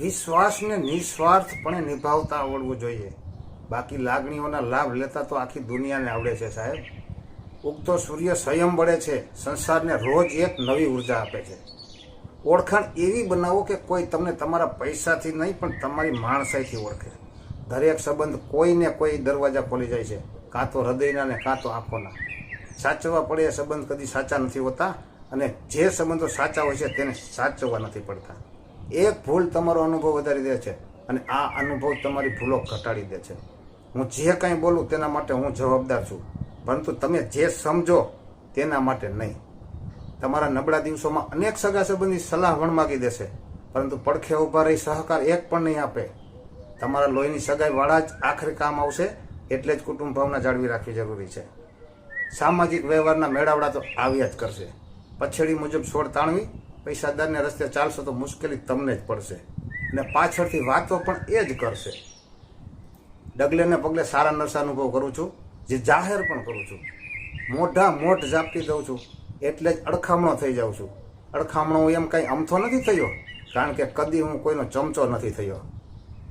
વિશ્વાસને નિસ્વાર્થપણે નિભાવતા આવડવું જોઈએ. બાકી લાગણીઓના લાભ લેતા તો આખી દુનિયાને આવડે છે સાહેબ. ઉગતો સૂર્ય સંયમ બળે છે, સંસારને રોજ એક નવી ઊર્જા આપે છે. ઓળખાણ એવી બનાવો કે કોઈ તમને તમારા પૈસાથી નહીં, પણ તમારી માણસાઈથી ઓળખે. દરેક સંબંધ કોઈને કોઈ દરવાજા ખોલી જાય છે, કાં તો હૃદયના ને કાં તો આંખોના. સાચવવા પડે એ સંબંધ કદી સાચા નથી હોતા, અને જે સંબંધો સાચા હોય છે તેને સાચવવા નથી પડતા. એક ભૂલ તમારો અનુભવ વધારી દે છે અને આ અનુભવ તમારી ભૂલો ઘટાડી દે છે. હું જે કંઈ બોલું તેના માટે હું જવાબદાર છું. પરંતુ તમે જે સમજો તેના માટે નહીં. તમારા નબળા દિવસોમાં અનેક સગા સંબંધી સલાહ વણમાગી દેશે પરંતુ પડખે ઊભા રહી સહકાર એક પણ નહીં આપે. તમારા લોહીની સગાઈ વાળા જ આખરે કામ આવશે એટલે જ કુટુંબ ભાવના જાળવી રાખવી જરૂરી છે. સામાજિક વ્યવહારના મેળાવડા તો આવ્યા જ કરશે. પછેડી મુજબ છોડ તાણવી પૈસાદારને રસ્તે ચાલશો તો મુશ્કેલી તમને જ પડશે. અને પાછળથી વાતો પણ એ જ કરશે. ડગલે ને પગલે સારા નરસા અનુભવ કરું છું, જે જાહેર પણ કરું છું. મોઢા મોઢ ઝાપટી દઉં છું, એટલે જ અડખામણો થઈ જાઉં છું. અડખામણો હું એમ કાંઈ અમથો નથી થયો, કારણ કે કદી હું કોઈનો ચમચો નથી થયો.